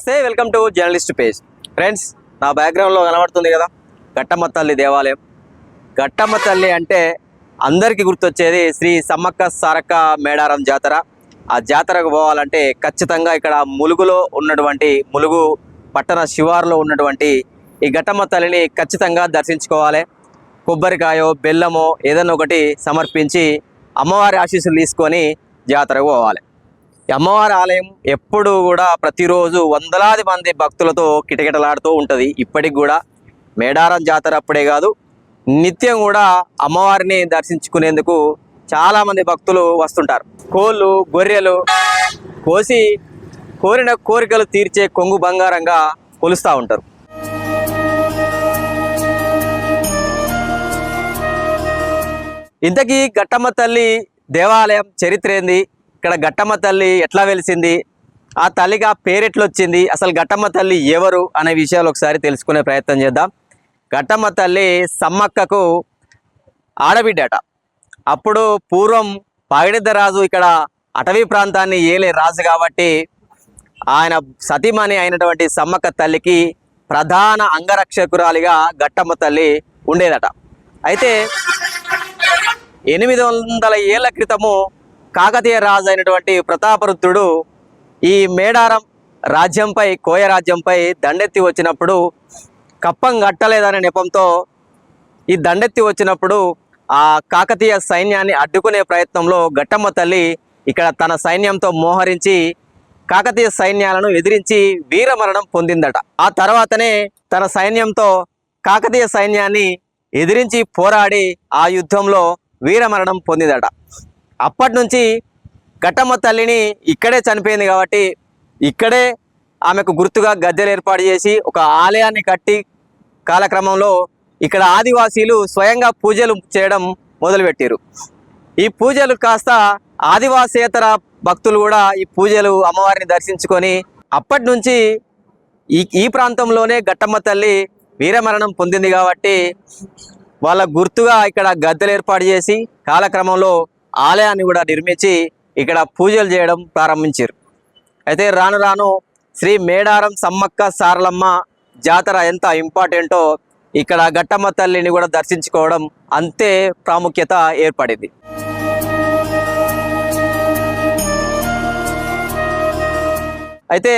నమస్తే welcome to journalist page. Friends నా బ్యాక్గ్రౌండ్లో కనబడుతుంది కదా గట్టమ్మ తల్లి దేవాలయం. గట్టమ్మ తల్లి అంటే అందరికీ గుర్తొచ్చేది శ్రీ సమ్మక్క సారక్క మేడారం జాతర. ఆ జాతరకు పోవాలంటే ఖచ్చితంగా ఇక్కడ ములుగులో ఉన్నటువంటి ములుగు పట్టణ శివారులో ఉన్నటువంటి ఈ గట్టమ్మ తల్లిని ఖచ్చితంగా దర్శించుకోవాలి. కొబ్బరికాయో బెల్లమో ఏదైనా ఒకటి సమర్పించి అమ్మవారి ఆశీస్సులు తీసుకొని జాతరకు పోవాలి. అమ్మవారి ఆలయం ఎప్పుడు కూడా ప్రతిరోజు వందలాది మంది భక్తులతో కిటకిటలాడుతూ ఉంటుంది. ఇప్పటికి కూడా మేడారం జాతర అప్పుడే కాదు నిత్యం కూడా అమ్మవారిని దర్శించుకునేందుకు చాలామంది భక్తులు వస్తుంటారు. కోళ్ళు గొర్రెలు కోసి కోరిన కోరికలు తీర్చే కొంగు బంగారంగా కొలుస్తూ ఉంటారు. ఇంతకీ గట్టమ్మ తల్లి దేవాలయం చరిత్ర ఏంది? ఇక్కడ గట్టమ్మ తల్లి ఎట్లా వెలిసింది? ఆ తల్లికి ఆ పేరెట్లు వచ్చింది అసలు గట్టమ్మ తల్లి ఎవరు అనే విషయాలు ఒకసారి తెలుసుకునే ప్రయత్నం చేద్దాం. గట్టమ్మ తల్లి సమ్మక్కకు ఆడబిడ్డట. అప్పుడు పూర్వం పాగిడిద్ద రాజు ఇక్కడ అటవీ ప్రాంతాన్ని ఏలే రాజు కాబట్టి ఆయన సతీమణి అయినటువంటి సమ్మక్క తల్లికి ప్రధాన అంగరక్షకురాలిగా గట్టమ్మ తల్లి ఉండేదట. అయితే ఎనిమిది వందల ఏళ్ళ క్రితము కాకతీయ రాజు అయినటువంటి ప్రతాపరుద్రుడు ఈ మేడారం రాజ్యంపై కోయ రాజ్యంపై దండెత్తి వచ్చినప్పుడు కప్పం కట్టలేదనే నెపంతో ఈ దండెత్తి వచ్చినప్పుడు ఆ కాకతీయ సైన్యాన్ని అడ్డుకునే ప్రయత్నంలో గట్టమ్మ తల్లి ఇక్కడ తన సైన్యంతో మోహరించి కాకతీయ సైన్యాలను ఎదిరించి వీరమరణం పొందిందట. ఆ తర్వాతనే తన సైన్యంతో కాకతీయ సైన్యాన్ని ఎదిరించి పోరాడి ఆ యుద్ధంలో వీరమరణం పొందిందట. అప్పటి నుంచి ఘటమ్మ తల్లిని ఇక్కడే చనిపోయింది కాబట్టి ఇక్కడే ఆమెకు గుర్తుగా గద్దెలు ఏర్పాటు చేసి ఒక ఆలయాన్ని కట్టి కాలక్రమంలో ఇక్కడ ఆదివాసీలు స్వయంగా పూజలు చేయడం మొదలుపెట్టారు. ఈ పూజలు కాస్త ఆదివాసేతర భక్తులు కూడా ఈ పూజలు అమ్మవారిని దర్శించుకొని అప్పటి నుంచి ఈ ఈ ప్రాంతంలోనే ఘట్టమ్మ తల్లి వీరమరణం పొందింది కాబట్టి వాళ్ళ గుర్తుగా ఇక్కడ గద్దెలు ఏర్పాటు చేసి కాలక్రమంలో ఆలయాన్ని కూడా నిర్మించి ఇక్కడ పూజలు చేయడం ప్రారంభించారు. అయితే రాను రాను శ్రీ మేడారం సమ్మక్క సారలమ్మ జాతర ఎంత ఇంపార్టెంటో ఇక్కడ ఘట్టమ్మ తల్లిని కూడా దర్శించుకోవడం అంతే ప్రాముఖ్యత ఏర్పడింది. అయితే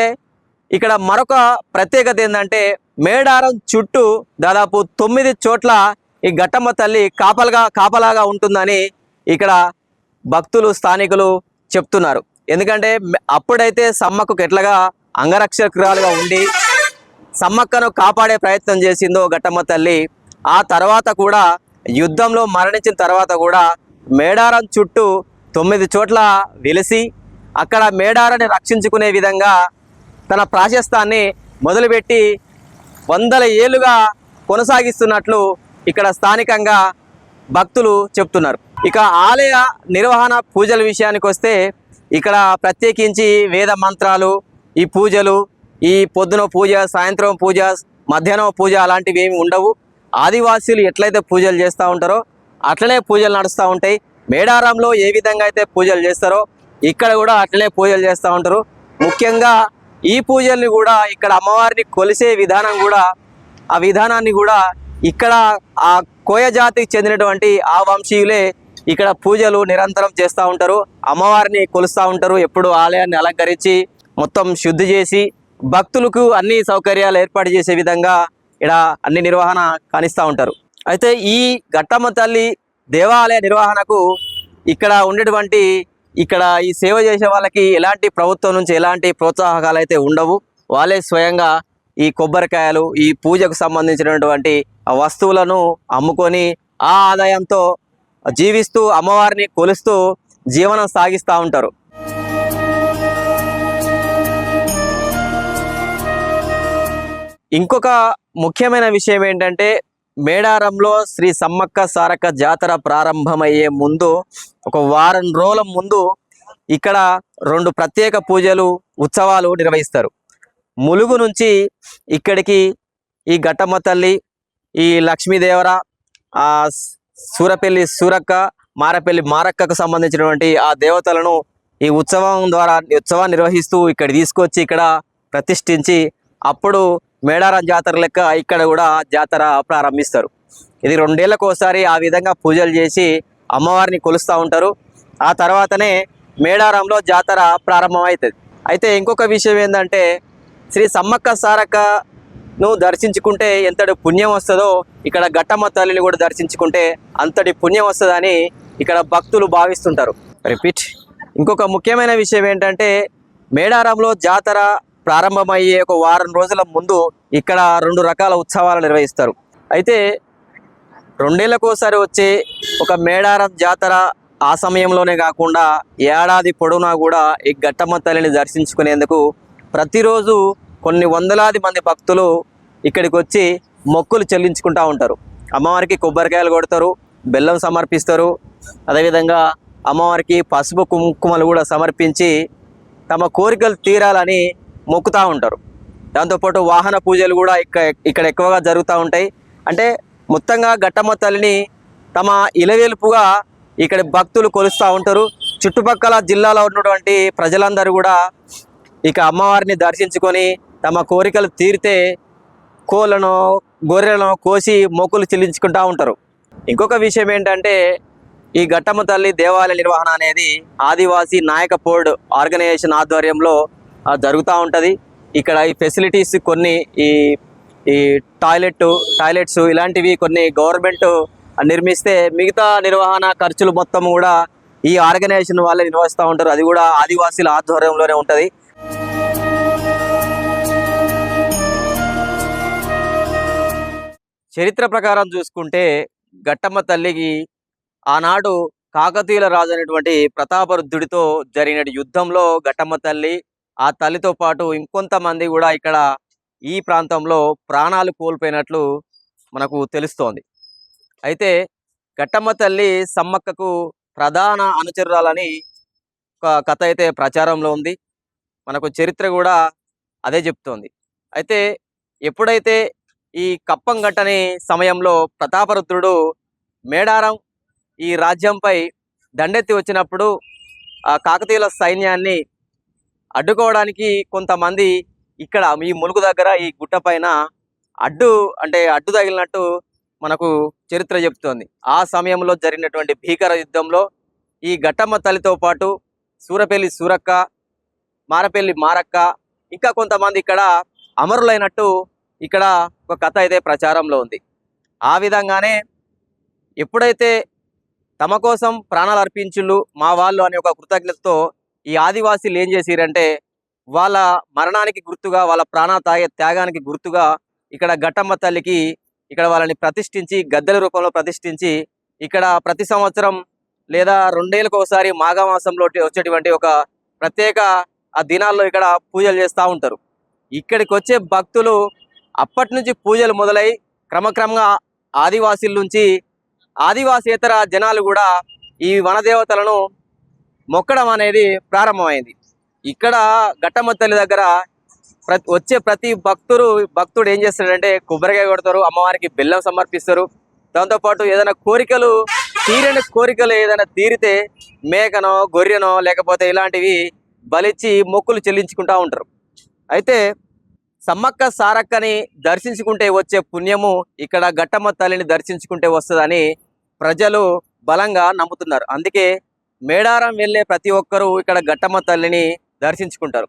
ఇక్కడ మరొక ప్రత్యేకత ఏంటంటే మేడారం చుట్టూ దాదాపు తొమ్మిది చోట్ల ఈ గట్టమ్మ తల్లి కాపలగా కాపలాగా ఉంటుందని ఇక్కడ భక్తులు స్థానికులు చెప్తున్నారు. ఎందుకంటే అప్పుడైతే సమ్మక్కు ఎట్లాగా అంగరక్షకురాలుగా ఉండి సమ్మక్కను కాపాడే ప్రయత్నం చేసిందో ఘట్టమ్మ తల్లి ఆ తర్వాత కూడా యుద్ధంలో మరణించిన తర్వాత కూడా మేడారం చుట్టూ తొమ్మిది చోట్ల వెలిసి అక్కడ మేడారాన్ని రక్షించుకునే విధంగా తన ప్రాశస్తాన్ని మొదలుపెట్టి వందల ఏళ్ళుగా కొనసాగిస్తున్నట్లు ఇక్కడ స్థానికంగా భక్తులు చెప్తున్నారు. ఇక ఆలయ నిర్వహణ పూజల విషయానికి వస్తే ఇక్కడ ప్రత్యేకించి వేద మంత్రాలు ఈ పూజలు ఈ పొద్దున పూజ సాయంత్రం పూజ మధ్యాహ్నం పూజ అలాంటివి ఏమి ఉండవు. ఆదివాసీలు ఎట్లయితే పూజలు చేస్తూ ఉంటారో అట్లనే పూజలు నడుస్తూ ఉంటాయి. మేడారంలో ఏ విధంగా అయితే పూజలు చేస్తారో ఇక్కడ కూడా అట్లనే పూజలు చేస్తూ ఉంటారు. ముఖ్యంగా ఈ పూజల్ని కూడా ఇక్కడ అమ్మవారిని కొలిసే విధానం కూడా ఆ విధానాన్ని కూడా ఇక్కడ ఆ కోయ జాతికి చెందినటువంటి ఆ వంశీయులే ఇక్కడ పూజలు నిరంతరం చేస్తూ ఉంటారు. అమ్మవారిని కొలుస్తూ ఉంటారు. ఎప్పుడు ఆలయాన్ని అలంకరించి మొత్తం శుద్ధి చేసి భక్తులకు అన్ని సౌకర్యాలు ఏర్పాటు చేసే విధంగా ఇక్కడ అన్ని నిర్వహణ కానిస్తూ ఉంటారు. అయితే ఈ ఘట్టమ్మ తల్లి దేవాలయ నిర్వహణకు ఇక్కడ ఉండేటువంటి ఇక్కడ ఈ సేవ చేసే వాళ్ళకి ఎలాంటి ప్రభుత్వం నుంచి ఎలాంటి ప్రోత్సాహకాలు అయితే ఉండవు. వాళ్ళే స్వయంగా ఈ కొబ్బరికాయలు ఈ పూజకు సంబంధించినటువంటి వస్తువులను అమ్ముకొని ఆ ఆదాయంతో జీవిస్తూ అమ్మవారిని కొలుస్తూ జీవనం సాగిస్తూ ఉంటారు. ఇంకొక ముఖ్యమైన విషయం ఏంటంటే మేడారంలో శ్రీ సమ్మక్క సారక్క జాతర ప్రారంభమయ్యే ముందు ఒక వారం రోజుల ముందు ఇక్కడ రెండు ప్రత్యేక పూజలు ఉత్సవాలు నిర్వహిస్తారు. ములుగు నుంచి ఇక్కడికి ఈ ఘట్టమ్మ తల్లి ఈ లక్ష్మీదేవర సూరపల్లి సూరక్క మారపల్లి మారక్కకు సంబంధించినటువంటి ఆ దేవతలను ఈ ఉత్సవం ద్వారా ఉత్సవాన్ని నిర్వహిస్తూ ఇక్కడ తీసుకొచ్చి ఇక్కడ ప్రతిష్ఠించి అప్పుడు మేడారం జాతర లెక్క ఇక్కడ కూడా జాతర ప్రారంభిస్తారు. ఇది రెండేళ్ళకు ఒకసారి ఆ విధంగా పూజలు చేసి అమ్మవారిని కొలుస్తూ ఉంటారు. ఆ తర్వాతనే మేడారంలో జాతర ప్రారంభమవుతుంది. అయితే ఇంకొక విషయం ఏంటంటే శ్రీ సమ్మక్క సారక్క నువ్వు దర్శించుకుంటే ఎంతటి పుణ్యం వస్తుందో ఇక్కడ ఘట్టమ్మ తల్లిని కూడా దర్శించుకుంటే అంతటి పుణ్యం వస్తుందని ఇక్కడ భక్తులు భావిస్తుంటారు. రిపీట్. ఇంకొక ముఖ్యమైన విషయం ఏంటంటే మేడారంలో జాతర ప్రారంభమయ్యే ఒక వారం రోజుల ముందు ఇక్కడ రెండు రకాల ఉత్సవాలు నిర్వహిస్తారు. అయితే రెండేళ్ళకోసారి వచ్చే ఒక మేడారం జాతర ఆ సమయంలోనే కాకుండా ఏడాది పొడవునా కూడా ఈ ఘట్టమ్మ తల్లిని దర్శించుకునేందుకు ప్రతిరోజు కొన్ని వందలాది మంది భక్తులు ఇక్కడికి వచ్చి మొక్కులు చెల్లించుకుంటూ ఉంటారు. అమ్మవారికి కొబ్బరికాయలు కొడతారు బెల్లం సమర్పిస్తారు. అదేవిధంగా అమ్మవారికి పసుపు కుంకుమలు కూడా సమర్పించి తమ కోరికలు తీరాలని మొక్కుతూ ఉంటారు. దాంతోపాటు వాహన పూజలు కూడా ఇక్కడ ఇక్కడ ఎక్కువగా జరుగుతూ ఉంటాయి. అంటే మొత్తంగా ఘట్టమ్మ తల్లిని తమ ఇలవేలుపుగా ఇక్కడ భక్తులు కొలుస్తూ ఉంటారు. చుట్టుపక్కల జిల్లాలో ఉన్నటువంటి ప్రజలందరూ కూడా ఇక అమ్మవారిని దర్శించుకొని తమ కోరికలు తీరితే కోళ్ళను గొర్రెలను కోసి మొక్కులు చెల్లించుకుంటూ ఉంటారు. ఇంకొక విషయం ఏంటంటే ఈ ఘట్టమ్మ తల్లి దేవాలయ నిర్వహణ అనేది ఆదివాసీ నాయక బోర్డ్ ఆర్గనైజేషన్ ఆధ్వర్యంలో జరుగుతూ ఉంటుంది. ఇక్కడ ఈ ఫెసిలిటీస్ కొన్ని ఈ ఈ టాయిలెట్ టాయిలెట్స్ ఇలాంటివి కొన్ని గవర్నమెంట్ నిర్మిస్తే మిగతా నిర్వహణ ఖర్చులు మొత్తం కూడా ఈ ఆర్గనైజేషన్ వాళ్ళే నిర్వహిస్తూ ఉంటారు. అది కూడా ఆదివాసీల ఆధ్వర్యంలోనే ఉంటుంది. చరిత్ర ప్రకారం చూసుకుంటే ఘట్టమ్మ తల్లికి ఆనాడు కాకతీయుల రాజు అనేటువంటి ప్రతాపరుద్ధుడితో జరిగిన యుద్ధంలో గట్టమ్మ తల్లి ఆ తల్లితో పాటు ఇంకొంతమంది కూడా ఇక్కడ ఈ ప్రాంతంలో ప్రాణాలు కోల్పోయినట్లు మనకు తెలుస్తోంది. అయితే ఘట్టమ్మ తల్లి సమ్మక్కకు ప్రధాన అనుచరురాలని ఒక కథ అయితే ప్రచారంలో ఉంది. మనకు చరిత్ర కూడా అదే చెప్తోంది. అయితే ఎప్పుడైతే ఈ కప్పం గట్టని సమయంలో ప్రతాపరుద్రుడు మేడారం ఈ రాజ్యంపై దండెత్తి వచ్చినప్పుడు ఆ కాకతీయుల సైన్యాన్ని అడ్డుకోవడానికి కొంతమంది ఇక్కడ ఈ ములుగు దగ్గర ఈ గుట్ట పైన అడ్డు అంటే అడ్డు తగిలినట్టు మనకు చరిత్ర చెప్తోంది. ఆ సమయంలో జరిగినటువంటి భీకర యుద్ధంలో ఈ ఘట్టమ్మ తల్లితో పాటు సూరపల్లి సూరక్క మారపల్లి మారక్క ఇంకా కొంతమంది ఇక్కడ అమరులైనట్టు ఇక్కడ ఒక కథ అయితే ప్రచారంలో ఉంది. ఆ విధంగానే ఎప్పుడైతే తమ కోసం ప్రాణాలు అర్పించుళ్ళు మా వాళ్ళు అనే ఒక కృతజ్ఞతతో ఈ ఆదివాసీలు ఏం చేసిరంటే వాళ్ళ మరణానికి గుర్తుగా వాళ్ళ ప్రాణ తాగే త్యాగానికి గుర్తుగా ఇక్కడ ఘట్టమ్మ తల్లికి ఇక్కడ వాళ్ళని ప్రతిష్ఠించి గద్దెల రూపంలో ప్రతిష్ఠించి ఇక్కడ ప్రతి సంవత్సరం లేదా రెండేళ్ళకి ఒకసారి మాఘమాసంలో వచ్చేటువంటి ఒక ప్రత్యేక ఆ దినాల్లో ఇక్కడ పూజలు చేస్తూ ఉంటారు. ఇక్కడికి వచ్చే భక్తులు అప్పటి నుంచి పూజలు మొదలై క్రమక్రమంగా ఆదివాసీల నుంచి ఆదివాసేతర జనాలు కూడా ఈ వనదేవతలను మొక్కడం అనేది ప్రారంభమైంది. ఇక్కడ ఘట్టమ్మ తల్లి దగ్గర ప్రతి వచ్చే ప్రతి భక్తుడు భక్తుడు ఏం చేస్తాడంటే కొబ్బరికాయ కొడతారు అమ్మవారికి బెల్లం సమర్పిస్తారు. దాంతోపాటు ఏదైనా కోరికలు తీరని కోరికలు ఏదైనా తీరితే మేకనో గొర్రెనో లేకపోతే ఇలాంటివి బలిచ్చి మొక్కులు చెల్లించుకుంటూ ఉంటారు. అయితే సమ్మక్క సారక్కని దర్శించుకుంటే వచ్చే పుణ్యము ఇక్కడ ఘట్టమ్మ తల్లిని దర్శించుకుంటే వస్తుందని ప్రజలు బలంగా నమ్ముతున్నారు. అందుకే మేడారం వెళ్ళే ప్రతి ఒక్కరూ ఇక్కడ ఘట్టమ్మ తల్లిని దర్శించుకుంటారు.